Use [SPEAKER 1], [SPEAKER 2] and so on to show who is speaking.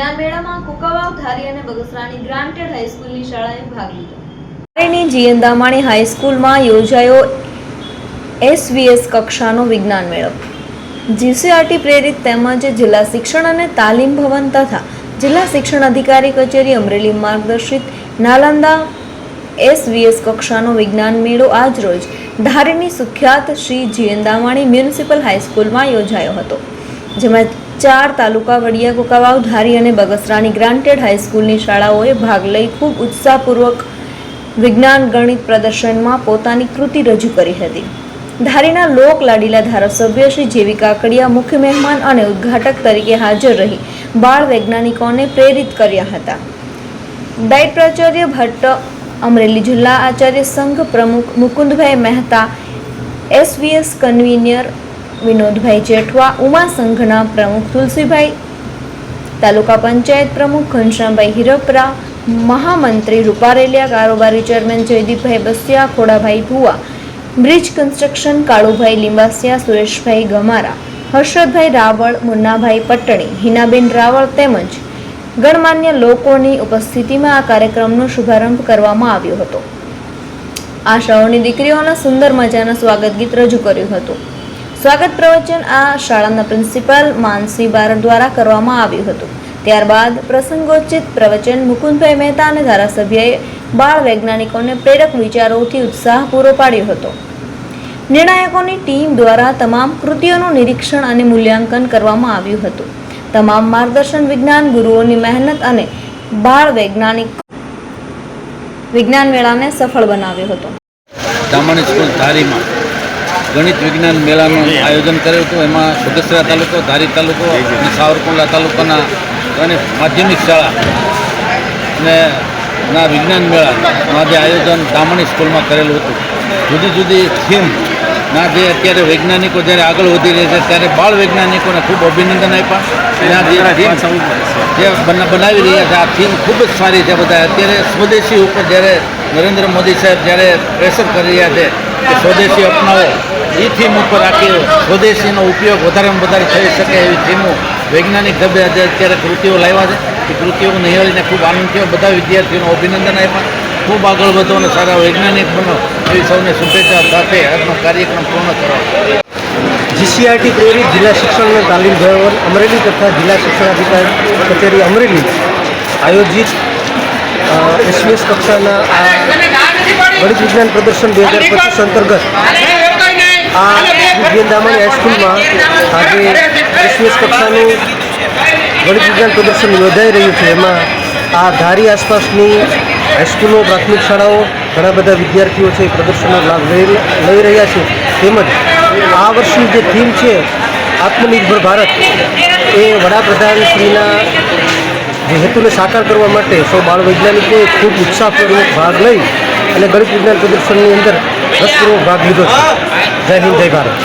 [SPEAKER 1] વિજ્ઞાન મેળામાં કુકાવાવ, ધારી અને બગસરાની ગ્રાન્ટેડ હાઈસ્કૂલની શાળાએ ભાગ લીધો. ધારીની જીએંદામાણી હાઈસ્કૂલમાં યોજાયો એસવીએસ કક્ષાનો વિજ્ઞાન મેળો. જીસીઆરટી પ્રેરિત તેમજ જિલ્લા શિક્ષણ અને તાલીમ ભવન તથા જિલ્લા શિક્ષણ અધિકારી કચેરી અમરેલી માર્ગદર્શિત નાલંદા એસવીએસ કક્ષાનો વિજ્ઞાન મેળો આજરોજ ધારીની સુખ્યાત શ્રી જીએંદામાણી મ્યુનિસિપલ હાઈસ્કૂલમાં યોજાયો હતો, જેમાં ચાર તાલુકા વડિયા કુકાવાવ, ધારી અને બગસરાની ગ્રાન્ટેડ હાઈસ્કૂલની શાળાઓએ ભાગ લઈ ખૂબ ઉત્સાહપૂર્વક વિજ્ઞાન, ગણિત પ્રદર્શનમાં પોતાની કૃતિ રજૂ કરી હતી. ધારીના લોક લાડીલા ધારાસભ્ય શ્રી જેવી કાકડિયા મુખ્ય મહેમાન અને ઉદ્ઘાટક તરીકે હાજર રહી બાળ વૈજ્ઞાનિકોને પ્રેરિત કર્યા હતા. ડાયટ પ્રાચાર્ય ભટ્ટ, અમરેલી જિલ્લા આચાર્ય સંઘ પ્રમુખ મુકુંદભાઈ મહેતા, એસવીએસ કન્વીનર વિનોદભાઈ જેઠવા, ઉમા સંઘના પ્રમુખ તુલસીભાઈ, તાલુકા પંચાયત પ્રમુખ ઘનશ્યામભાઈ હિરપરા, મહામંત્રી રૂપારેલિયા કારોબારી chairman Jaydeepbhai Basiya, Khodabhai Bhuva, bridge construction Kalubhai Limbasiya, Sureshbhai Gamara, Harshadbhai Raval, Munnabhai Patni, Hinaben Raval તેમજ ગણમાન્ય લોકોની ઉપસ્થિતિમાં આ કાર્યક્રમનો શુભારંભ કરવામાં આવ્યો હતો. આ શાળાઓની દીકરીઓના સુંદર મજાના સ્વાગત ગીત રજૂ કર્યું હતું. સ્વાગત પ્રવચન આ શાળાના પ્રિન્સિપાલ માનસી બારડ દ્વારા કરવામાં આવ્યું હતું. ત્યારબાદ પ્રસંગોચિત પ્રવચન મુકુંદભાઈ મહેતા અને ધારાસભ્યએ બાળ વૈજ્ઞાનિકોને પ્રેરક વિચારોથી ઉત્સાહ પૂરો પાડ્યો હતો. નિર્ણાયકોની ટીમ દ્વારા તમામ કૃતિઓનું નિરીક્ષણ અને મૂલ્યાંકન કરવામાં આવ્યું હતું. તમામ માર્ગદર્શન વિજ્ઞાન ગુરુઓની મહેનત અને બાળ વૈજ્ઞાનિક વિજ્ઞાન મેળાને સફળ બનાવ્યો હતો.
[SPEAKER 2] ધારીમાં ગણિત વિજ્ઞાન મેળાનું આયોજન કરેલું હતું. એમાં બગસરા તાલુકો ધારી તાલુકો અને સાવરકુંડલા તાલુકાના ગણિત માધ્યમિક શાળા અને ના વિજ્ઞાન મેળાનું જે આયોજન દામણી સ્કૂલમાં કરેલું હતું. જુદી જુદી થીમ ના જે અત્યારે વૈજ્ઞાનિકો જ્યારે આગળ વધી રહ્યા છે ત્યારે બાળ વૈજ્ઞાનિકોને ખૂબ અભિનંદન આપ્યા. અને જે બનાવી રહ્યા છે આ થીમ ખૂબ જ સારી છે બધા અત્યારે સ્વદેશી ઉપર જ્યારે નરેન્દ્ર મોદી સાહેબ જ્યારે પ્રેશર કરી રહ્યા છે કે સ્વદેશી અપનાવો એ થીમ ઉપર આખી સ્વદેશીનો ઉપયોગ વધારેમાં વધારે થઈ શકે એવી થીમો. વૈજ્ઞાનિક ઢબે અત્યારે કૃતિઓ લાવ્યા છે એ કૃતિઓ નિહાળીને ખૂબ આનંદ થયો. બધા વિદ્યાર્થીઓને અભિનંદન આપ્યા. ખૂબ આગળ વધો અને સારા વૈજ્ઞાનિક બનો. એવી સૌને શુભેચ્છા સાથે આજનો કાર્યક્રમ પૂર્ણ કરવા
[SPEAKER 3] જીસીઆરટી પ્રેરિત જિલ્લા શિક્ષણ અને તાલીમ ભવન અમરેલી તથા જિલ્લા શિક્ષણાધિકારી કચેરી અમરેલી આયોજિત એસવીએસ કક્ષાના આ ગણિત વિજ્ઞાન પ્રદર્શન બે હજાર પચીસ અંતર્ગત આ વિજ્ઞાન હાઈસ્કૂલમાં આજે એસવીએસ કક્ષાનું ગણિત વિજ્ઞાન પ્રદર્શન યોજાઈ રહ્યું છે. એમાં આ ધારી આસપાસની હાઈસ્કૂલો પ્રાથમિક શાળાઓ, ઘણા બધા વિદ્યાર્થીઓ છે, એ પ્રદર્શનનો લાભ લઈ રહ્યા છે. તેમજ આ વર્ષની જે થીમ છે, આત્મનિર્ભર ભારત, એ વડાપ્રધાનશ્રીના જે હેતુને સાકાર કરવા માટે સૌ બાળ વૈજ્ઞાનિકોએ ખૂબ ઉત્સાહપૂર્વક ભાગ લઈ અને ગણિત વિજ્ઞાન પ્રદર્શનની અંદર રસપૂર્વક ભાગ લીધો છે. જય હિન્દ જય ભારત.